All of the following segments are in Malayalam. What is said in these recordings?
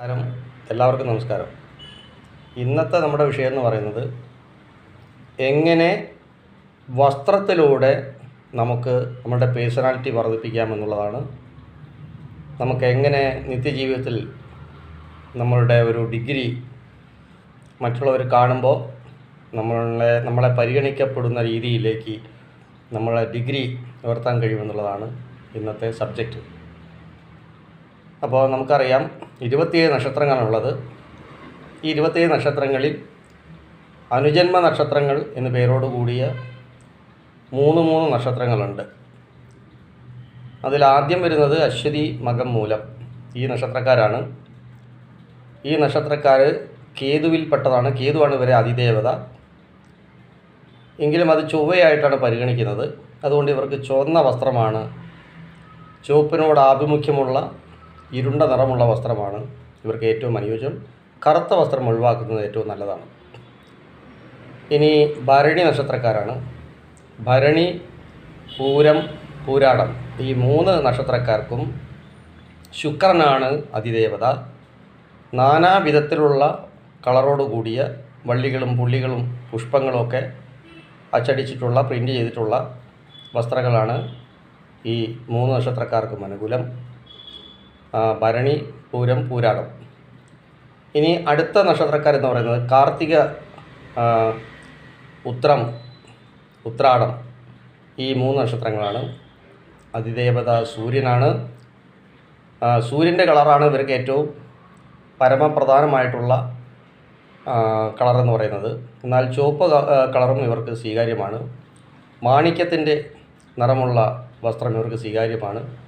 നമസ്കാരം. എല്ലാവർക്കും നമസ്കാരം. ഇന്നത്തെ നമ്മുടെ വിഷയം എന്ന് പറയുന്നത് എങ്ങനെ വസ്ത്രത്തിലൂടെ നമുക്ക് നമ്മുടെ പേഴ്സണാലിറ്റി വർദ്ധിപ്പിക്കാമെന്നുള്ളതാണ് നമുക്ക് എങ്ങനെ നിത്യജീവിതത്തിൽ നമ്മളുടെ ഒരു ഡിഗ്രി മറ്റുള്ളവർ കാണുമ്പോൾ നമ്മളെ നമ്മളെ പരിഗണിക്കപ്പെടുന്ന രീതിയിലേക്ക് നമ്മളെ ഡിഗ്രി ഉയർത്താൻ കഴിയുമെന്നുള്ളതാണ് ഇന്നത്തെ സബ്ജക്റ്റ്. അപ്പോൾ നമുക്കറിയാം ഇരുപത്തിയേഴ് നക്ഷത്രങ്ങളാണുള്ളത് ഈ ഇരുപത്തിയേഴ് നക്ഷത്രങ്ങളിൽ അനുജന്മ നക്ഷത്രങ്ങൾ എന്ന പേരോട് കൂടിയ മൂന്ന് മൂന്ന് നക്ഷത്രങ്ങളുണ്ട്. അതിലാദ്യം വരുന്നത് അശ്വതി മകം മൂലം ഈ നക്ഷത്രക്കാരാണ്. ഈ നക്ഷത്രക്കാർ കേതുവിൽപ്പെട്ടതാണ് കേതുവാണ് ഇവരെ അതിദേവത. എങ്കിലും അത് ചൊവ്വയായിട്ടാണ് പരിഗണിക്കുന്നത്. അതുകൊണ്ട് ഇവർക്ക് ചുവന്ന വസ്ത്രമാണ്. ചുവപ്പിനോട് ആഭിമുഖ്യമുള്ള ഇരുണ്ട നിറമുള്ള വസ്ത്രമാണ് ഇവർക്ക് ഏറ്റവും അനുയോജ്യം. കറുത്ത വസ്ത്രം ഒഴിവാക്കുന്നത് ഏറ്റവും നല്ലതാണ്. ഇനി ഭരണി നക്ഷത്രക്കാരാണ്. ഭരണി പൂരം പൂരാടം ഈ മൂന്ന് നക്ഷത്രക്കാർക്കും ശുക്രനാണ് അതിദേവത. നാനാവിധത്തിലുള്ള കളറോടുകൂടിയ വള്ളികളും പുള്ളികളും പുഷ്പങ്ങളുമൊക്കെ അച്ചടിച്ചിട്ടുള്ള പ്രിന്റ് ചെയ്തിട്ടുള്ള വസ്ത്രങ്ങളാണ് ഈ മൂന്ന് നക്ഷത്രക്കാർക്കും അനുകൂലം. ഭരണി പൂരം പൂരാടം. ഇനി അടുത്ത നക്ഷത്രക്കാർ എന്ന് പറയുന്നത് കാർത്തിക ഉത്രം ഉത്രാടം. ഈ മൂന്ന് നക്ഷത്രങ്ങളാണ്. അതിദേവത സൂര്യനാണ്. സൂര്യന്റെ കളറാണ് ഇവർക്ക് ഏറ്റവും പരമപ്രധാനമായിട്ടുള്ള കളറെന്ന് പറയുന്നത്. എന്നാൽ ചുവപ്പ് കളറും ഇവർക്ക് സ്വീകാര്യമാണ്. മാണിക്യത്തിന്റെ നിറമുള്ള വസ്ത്രം ഇവർക്ക് സ്വീകാര്യമാണ്.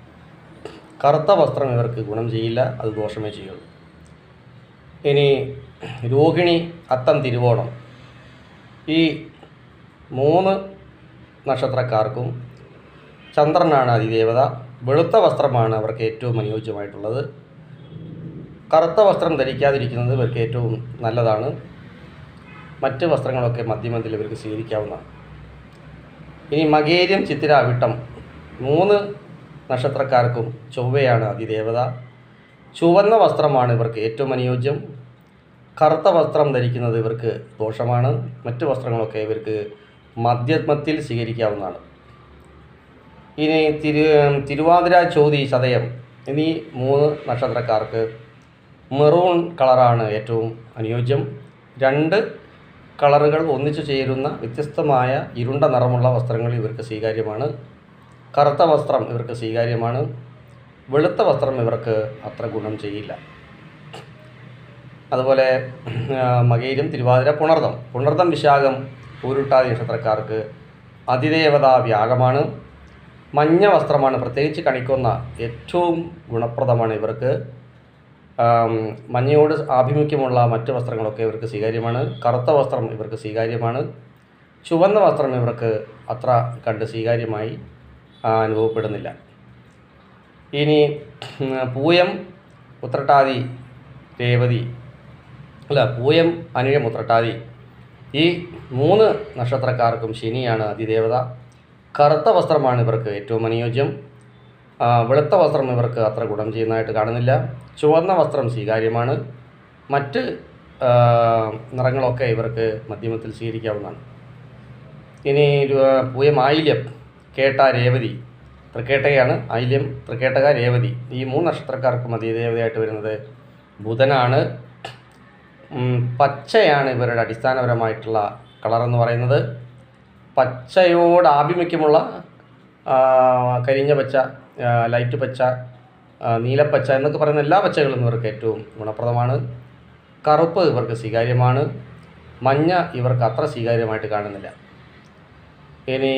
കറുത്ത വസ്ത്രം ഇവർക്ക് ഗുണം ചെയ്യില്ല അത് ദോഷമേ ചെയ്യുള്ളൂ. ഇനി രോഹിണി അത്തം തിരുവോണം. ഈ മൂന്ന് നക്ഷത്രക്കാർക്കും ചന്ദ്രനാണ് അതിദേവത. വെളുത്ത വസ്ത്രമാണ് അവർക്ക് ഏറ്റവും അനുയോജ്യമായിട്ടുള്ളത്. കറുത്ത വസ്ത്രം ധരിക്കാതിരിക്കുന്നത് ഇവർക്ക് ഏറ്റവും നല്ലതാണ്. മറ്റ് വസ്ത്രങ്ങളൊക്കെ മധ്യമത്തിൽ ഇവർക്ക് സ്വീകരിക്കാവുന്നതാണ്. ഇനി മകേര്യം ചിത്തിര വിട്ടം മൂന്ന് നക്ഷത്രക്കാർക്കും ചൊവ്വയാണ് അതിദേവത. ചുവന്ന വസ്ത്രമാണ് ഇവർക്ക് ഏറ്റവും അനുയോജ്യം. കറുത്ത വസ്ത്രം ധരിക്കുന്നത് ഇവർക്ക് ദോഷമാണ്. മറ്റ് വസ്ത്രങ്ങളൊക്കെ ഇവർക്ക് മധ്യമത്തിൽ സ്വീകരിക്കാവുന്നതാണ്. ഇനി തിരു തിരുവാതിര ചോതി ചതയം എന്നീ മൂന്ന് നക്ഷത്രക്കാർക്ക് മെറൂൺ കളറാണ് ഏറ്റവും അനുയോജ്യം. രണ്ട് കളറുകൾ ഒന്നിച്ചു ചേരുന്ന വ്യത്യസ്തമായ ഇരുണ്ട നിറമുള്ള വസ്ത്രങ്ങൾ ഇവർക്ക് സ്വീകാര്യമാണ്. കറുത്ത വസ്ത്രം ഇവർക്ക് സ്വീകാര്യമാണ്. വെളുത്ത വസ്ത്രം ഇവർക്ക് അത്ര ഗുണം ചെയ്യില്ല. അതുപോലെ മകയിലും തിരുവാതിര പുണർതം. പുണർദം വിശാഖം ഊരുട്ടാതി നക്ഷത്രക്കാർക്ക് അതിദേവതാ വ്യാഗമാണ് മഞ്ഞ വസ്ത്രമാണ് പ്രത്യേകിച്ച് കണിക്കുന്ന ഏറ്റവും ഗുണപ്രദമാണ് ഇവർക്ക്. മഞ്ഞയോട് ആഭിമുഖ്യമുള്ള മറ്റ് വസ്ത്രങ്ങളൊക്കെ ഇവർക്ക് സ്വീകാര്യമാണ്. കറുത്ത വസ്ത്രം ഇവർക്ക് സ്വീകാര്യമാണ്. ചുവന്ന വസ്ത്രം ഇവർക്ക് അത്ര കണ്ട് സ്വീകാര്യമായി അനുഭവപ്പെടുന്നില്ല. ഇനി പൂയം ഉത്രട്ടാതി രേവതി അല്ല പൂയം അനിഴം ഉത്രട്ടാതി ഈ മൂന്ന് നക്ഷത്രക്കാർക്കും ശനിയാണ് അതിദേവത. കറുത്ത വസ്ത്രമാണ് ഇവർക്ക് ഏറ്റവും അനുയോജ്യം. വെളുത്ത വസ്ത്രം ഇവർക്ക് അത്ര ഗുണം ചെയ്യുന്നതായിട്ട് കാണുന്നില്ല. ചുവന്ന വസ്ത്രം സ്വീകാര്യമാണ്. മറ്റ് നിറങ്ങളൊക്കെ ഇവർക്ക് മധ്യമത്തിൽ സ്വീകരിക്കാവുന്നതാണ്. ഇനി പൂയം ആയില്യം. കേട്ട രേവതി. തൃക്കേട്ടയാണ് ആയില്യം തൃക്കേട്ടക രേവതി. ഈ മൂന്ന് നക്ഷത്രക്കാർക്കും അതിദേവതയായിട്ട് വരുന്നത്. ബുധനാണ് പച്ചയാണ് ഇവരുടെ അടിസ്ഥാനപരമായിട്ടുള്ള കളർ എന്ന് പറയുന്നത്. പച്ചയോട് ആഭിമുഖ്യമുള്ള കരിഞ്ഞ പച്ച ലൈറ്റ് പച്ച നീലപ്പച്ച എന്നൊക്കെ പറയുന്ന എല്ലാ പച്ചകളും ഇവർക്ക് ഏറ്റവും ഗുണപ്രദമാണ്. കറുപ്പ് ഇവർക്ക് സ്വീകാര്യമാണ്. മഞ്ഞ ഇവർക്ക് അത്ര സ്വീകാര്യമായിട്ട് കാണുന്നില്ല. ഇനി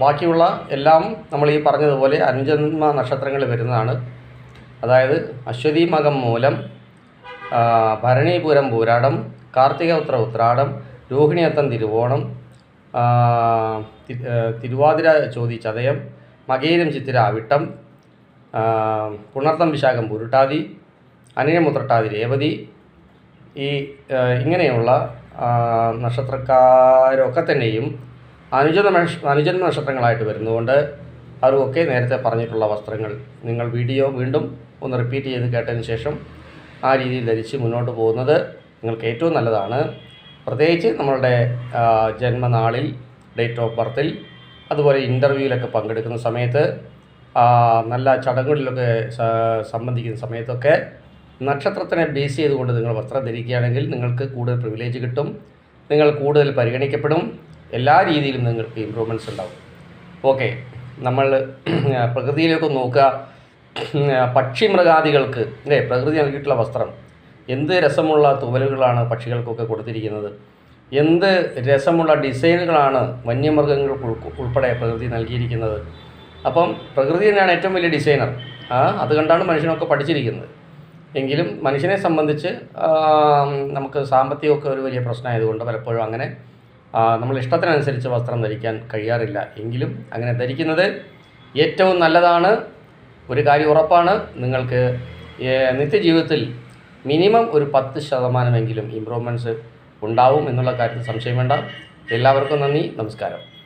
ബാക്കിയുള്ള എല്ലാം നമ്മൾ ഈ പറഞ്ഞതുപോലെ അനുജന്മ നക്ഷത്രങ്ങൾ വരുന്നതാണ്. അതായത് അശ്വതി മകം മൂലം ഭരണീപുരം പൂരാടം കാർത്തിക ഉത്ര ഉത്രാടം രോഹിണിയത്തം തിരുവോണം തിരുവാതിര ചോതി ചതയം മകേരം ചിത്തിര അവിട്ടം പുണർത്തം വിശാഖം പുരുട്ടാതി അനിഴമുത്രട്ടാതി രേവതി ഈ ഇങ്ങനെയുള്ള നക്ഷത്രക്കാരൊക്കെ തന്നെയും അനുജന്മ നക്ഷ- അനുജന്മ നക്ഷത്രങ്ങളായിട്ട് വരുന്നതുകൊണ്ട് അവർക്കൊക്കെ നേരത്തെ പറഞ്ഞിട്ടുള്ള വസ്ത്രങ്ങൾ നിങ്ങൾ വീഡിയോ വീണ്ടും ഒന്ന് റിപ്പീറ്റ് ചെയ്ത് കേട്ടതിന് ശേഷം ആ രീതിയിൽ ധരിച്ച് മുന്നോട്ട് പോകുന്നത് നിങ്ങൾക്ക് ഏറ്റവും നല്ലതാണ്. പ്രത്യേകിച്ച് നമ്മളുടെ ജന്മനാളിൽ ഡേറ്റ് ഓഫ് ബർത്തിൽ അതുപോലെ ഇന്റർവ്യൂവിലൊക്കെ പങ്കെടുക്കുന്ന സമയത്ത് നല്ല ചടങ്ങുകളിലൊക്കെ സംബന്ധിക്കുന്ന സമയത്തൊക്കെ നക്ഷത്രത്തിനെ ബേസ് ചെയ്തുകൊണ്ട് നിങ്ങൾ വസ്ത്രം ധരിക്കുകയാണെങ്കിൽ നിങ്ങൾക്ക് കൂടുതൽ പ്രിവിലേജ് കിട്ടും. നിങ്ങൾ കൂടുതൽ പരിഗണിക്കപ്പെടും. എല്ലാ രീതിയിലും നിങ്ങൾക്ക് ഇമ്പ്രൂവ്മെന്റ്സ് ഉണ്ടാവും. ഓക്കെ നമ്മൾ പ്രകൃതിയിലേക്ക് നോക്കുക. പക്ഷി മൃഗാദികൾക്ക് അല്ലേ പ്രകൃതി നൽകിയിട്ടുള്ള വസ്ത്രം. എന്ത് രസമുള്ള തുവലുകളാണ് പക്ഷികൾക്കൊക്കെ കൊടുത്തിരിക്കുന്നത്? എന്ത് രസമുള്ള ഡിസൈനുകളാണ് വന്യമൃഗങ്ങൾക്ക് ഉൾപ്പെടെ പ്രകൃതി നൽകിയിരിക്കുന്നത്? അപ്പം പ്രകൃതി തന്നെയാണ് ഏറ്റവും വലിയ ഡിസൈനർ. ആ അത് കണ്ടാണ് മനുഷ്യനൊക്കെ പഠിച്ചിരിക്കുന്നത്. എങ്കിലും മനുഷ്യനെ സംബന്ധിച്ച് നമുക്ക് സാമ്പത്തികമൊക്കെ ഒരു വലിയ പ്രശ്നമായതുകൊണ്ട് പലപ്പോഴും അങ്ങനെ നമ്മൾ ഇഷ്ടത്തിനനുസരിച്ച് വസ്ത്രം ധരിക്കാൻ കഴിയാറില്ല. എങ്കിലും അങ്ങനെ ധരിക്കുന്നത് ഏറ്റവും നല്ലതാണ്. ഒരു കാര്യം ഉറപ്പാണ്. നിങ്ങൾക്ക് നിത്യജീവിതത്തിൽ മിനിമം ഒരു പത്ത് ശതമാനമെങ്കിലും ഇമ്പ്രൂവ്മെന്റ്സ് ഉണ്ടാവും എന്നുള്ള കാര്യത്തിൽ സംശയം വേണ്ട. എല്ലാവർക്കും നന്ദി. നമസ്കാരം.